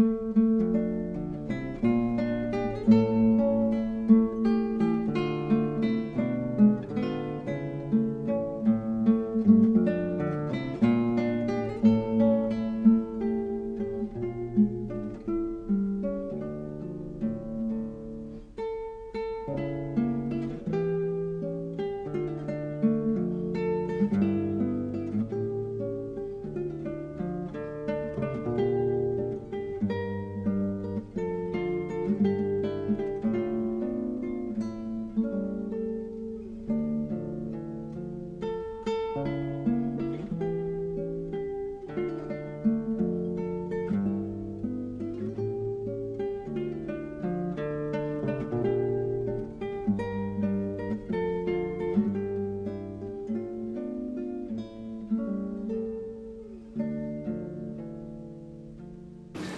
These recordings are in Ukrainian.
Música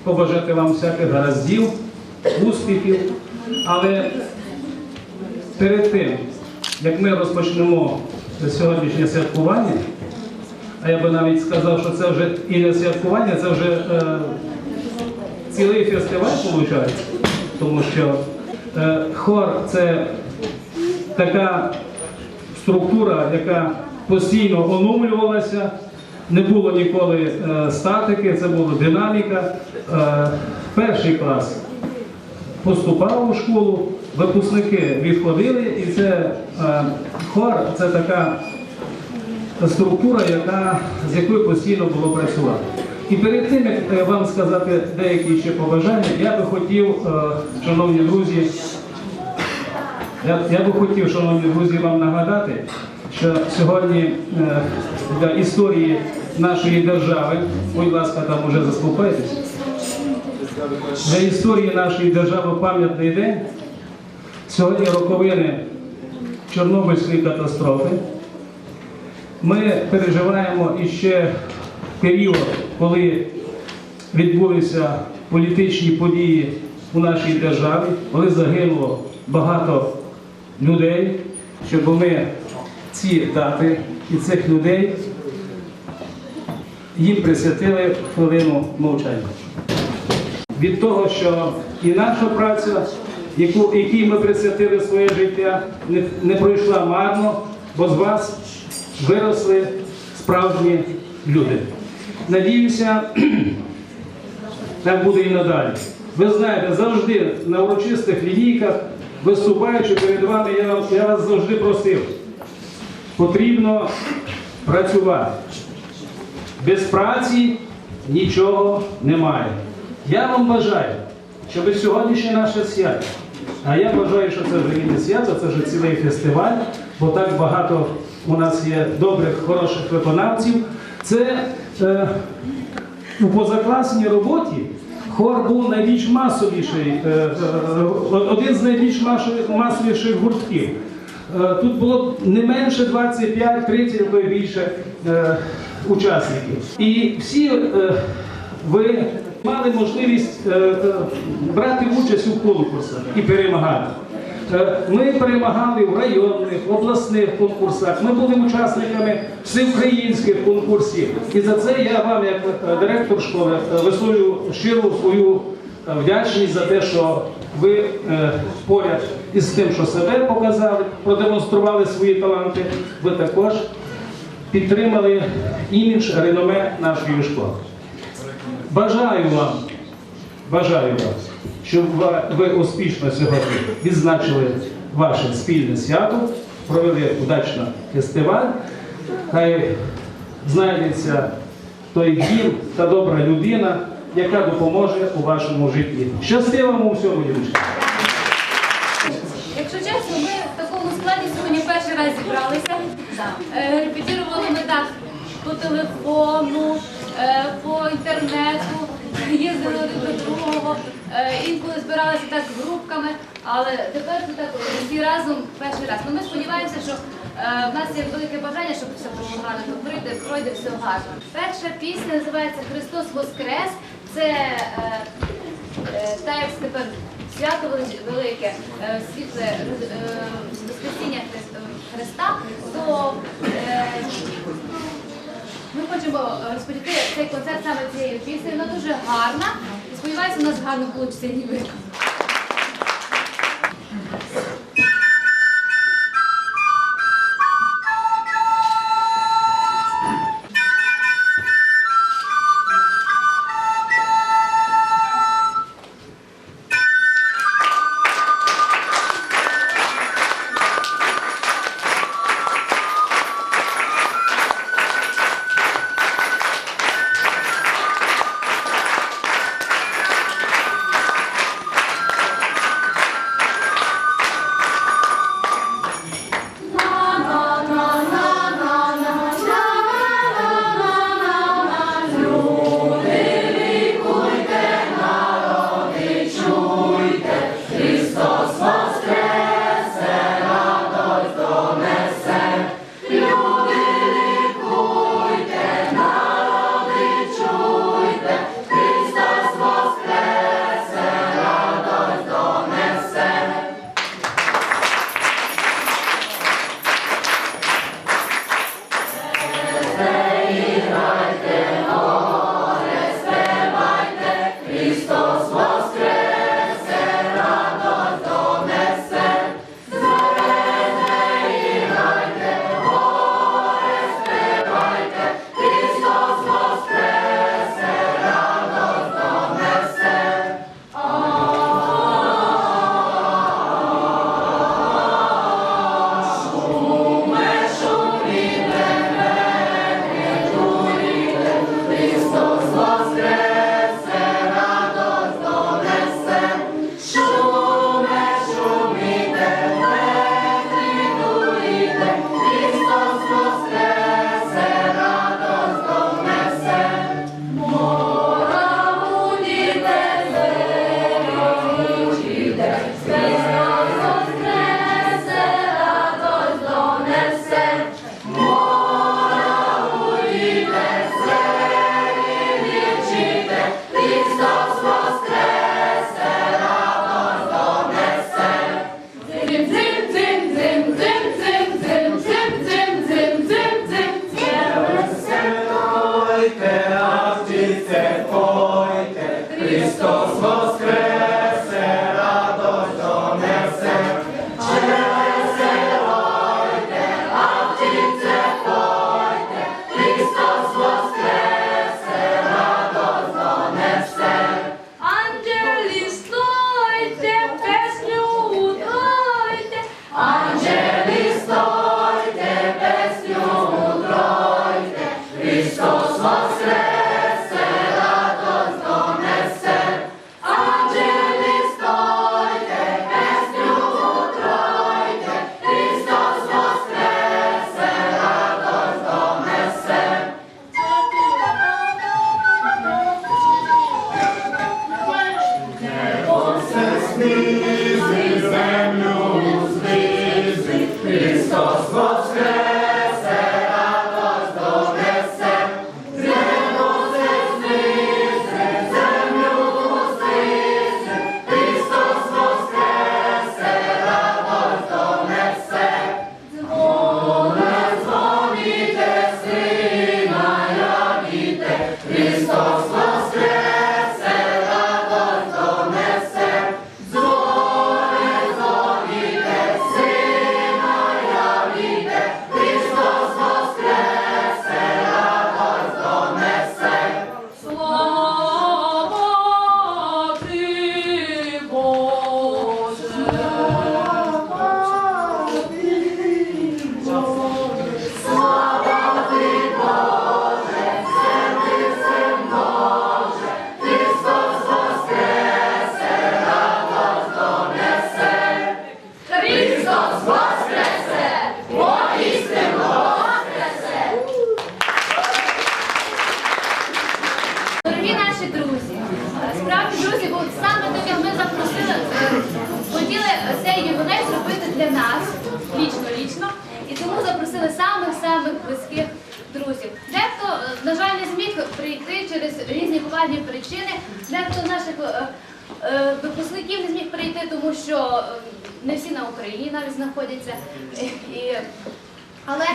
побажати вам всяких гараздів, успіхів. Але перед тим, як ми розпочнемо сьогоднішнє святкування, а я би навіть сказав, що це вже і не святкування, це вже е, цілий фестиваль виходить, тому що е, хор це така структура, яка постійно оновлювалася, не було ніколи е, статики, це була динаміка. Е, перший клас поступав у школу, випускники відходили, і це е, хор це така структура, яка, з якою постійно було працювати. І перед тим, як вам сказати деякі ще побажання, я би хотів, шановні друзі, я, я би хотів, шановні друзі, вам нагадати, що сьогодні для історії нашої держави, будь ласка, там уже заспокойтесь, для історії нашої держави пам'ятний день. Сьогодні роковини Чорнобильської катастрофи. Ми переживаємо іще період, коли відбулися політичні події у нашій державі, коли загинуло багато людей, щоб ми ці дати і цих людей їм присвятили хвилину мовчання. Від того, що і наша праця, яку, якій ми присвятили своє життя, не, не пройшла марно, бо з вас виросли справжні люди. Надіюся, так буде і надалі. Ви знаєте, завжди на урочистих лінійках, виступаючи перед вами, я, я вас завжди просив. Потрібно працювати. Без праці нічого немає. Я вам бажаю, щоб сьогоднішнє наше свято, а я вважаю, що це вже не свято, це вже цілий фестиваль, бо так багато у нас є добрих, хороших виконавців. Це е, у позакласній роботі хор був найбільш масовіший, е, е, один з найбільш масовіших гуртків. Е, Тут було не менше 25-30, або й більше е, учасників. І всі е, ви мали можливість е, е, брати участь у конкурсах і перемагати. Е, Ми перемагали в районних, обласних конкурсах. Ми були учасниками всеукраїнських конкурсів. І за це я вам, як е, директор школи, е, висловлюю щиру свою вдячність за те, що ви поряд із тим, що себе показали, продемонстрували свої таланти, ви також підтримали імідж, реноме нашої школи. Бажаю вам, бажаю вам, щоб ви успішно сьогодні відзначили ваше спільне свято, провели удачно фестиваль. Хай знайдеться той дім та добра людина, яка допоможе у вашому житті. Щасти вам у всьому, дівчата! Якщо чесно, ми в такому складі сьогодні перший раз зібралися. Е, Репетирували ми так по телефону, е, по інтернету, їздили один до другого, е, інколи збиралися так групками, але тепер це так всі разом перший раз. Ну, ми сподіваємося, що е, в нас є велике бажання, щоб все було гарно, то пройде, пройде все гарно. Перша пісня називається Христос Воскрес. Це е, Е, Так як тепер свято велике, світле е, хочемо е, розповісти цей концерт саме цієї пісні. Вона дуже гарна. Сподіваюся, у нас гарно вийде ніби. банальні причини. Дехто наших е, е, випускників не зміг прийти, тому що е, не всі на Україні навіть знаходяться. Але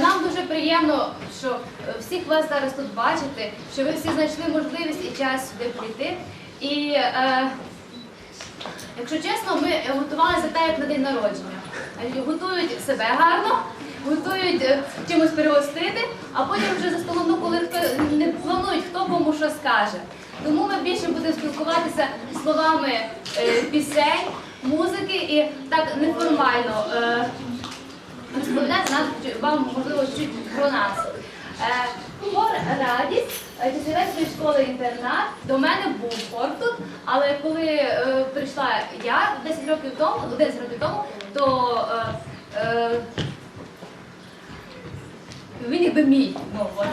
нам дуже приємно, що всіх вас зараз тут бачити, що ви всі знайшли можливість і час сюди прийти. І якщо чесно, ми готувалися так, як на день народження. Готують себе гарно готують е, чимось перегостити, а потім вже за столом, ну, коли хто не планують, хто кому що скаже. Тому ми більше будемо спілкуватися словами е, пісень, музики і так неформально. Е, розповідати нам вам можливо чуть про нас. Е, Хор радість е, Киселецької школи інтернат. До мене був хор тут, але коли е, прийшла я 10 років тому, 11 років тому, то е, е, він якби мій. Ну, от.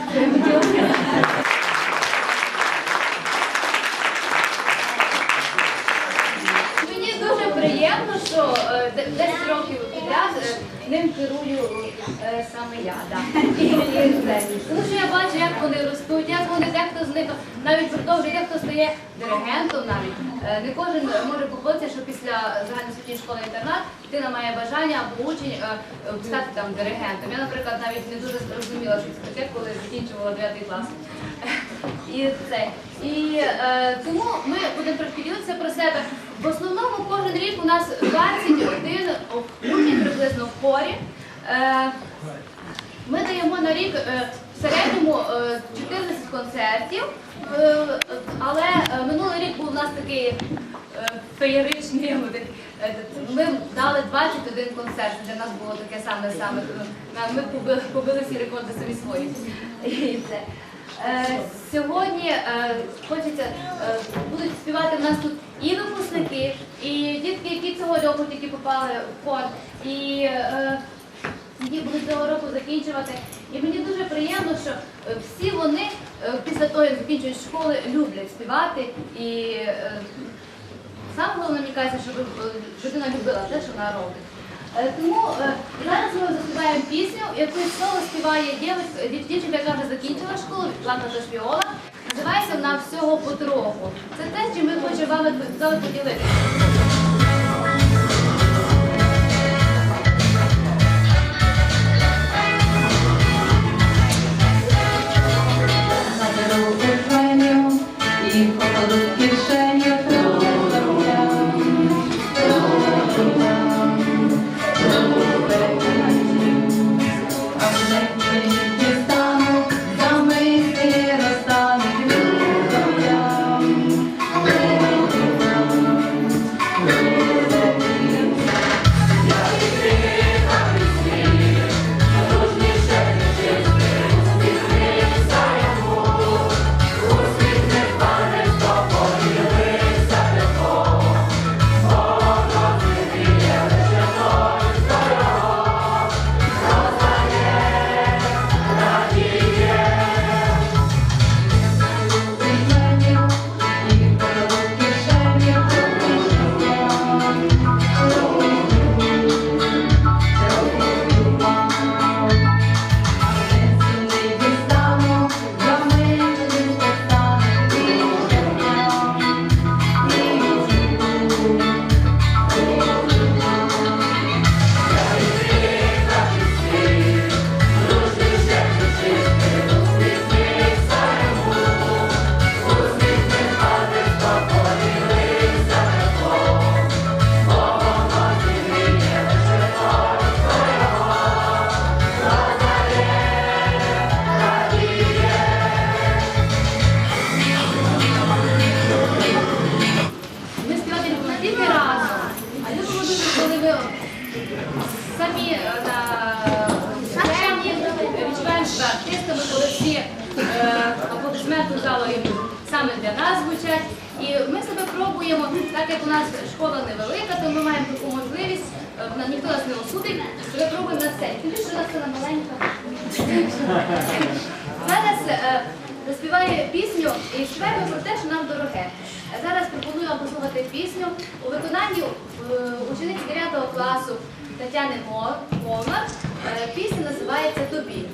Мені дуже приємно, що е, 10 років підряд е, ним керую е, саме я. Тому що я бачу, як вони ростуть, як вони дехто з них навіть продовжує, дехто стає диригентом навіть. Е, Не кожен може погодитися, що після загальноосвітньої школи інтернат дитина має бажання або учень е, стати там диригентом. Я, наприклад, навіть не дуже зрозуміла, що це таке, коли закінчувала 9 клас. І це. І е, тому ми будемо трошки ділитися про себе. В основному кожен рік у нас 21 учень приблизно в хорі. Е, ми даємо на рік е, в середньому е, 14 концертів, Е, але е, минулий рік був у нас такий е, феєричний. е, Ми дали 21 концерт. Для нас було таке саме саме. Ми побили, побили всі рекорди самі свої. І це. Е, Сьогодні е, хочеться, е, будуть співати в нас тут і випускники, і дітки, які цього року тільки попали в хор, і які будуть цього року закінчувати. І мені дуже приємно, що всі вони після того, як закінчують школи, люблять співати. І саме головне, мені кажеться, щоб людина любила те, що вона робить. Е, Тому е, зараз ми заспіваємо пісню, яку соло співає дівчинка, яка вже закінчила школу, Плата Швіола. Називається вона всього потроху. Це те, чим ми хочемо вами поділитися. Учениці 9 класу Тетяни Мо- Момар. Е, Пісня називається Тобі.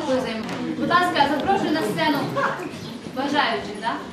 такою. Будь ласка, запрошую на сцену бажаючих, так? Да?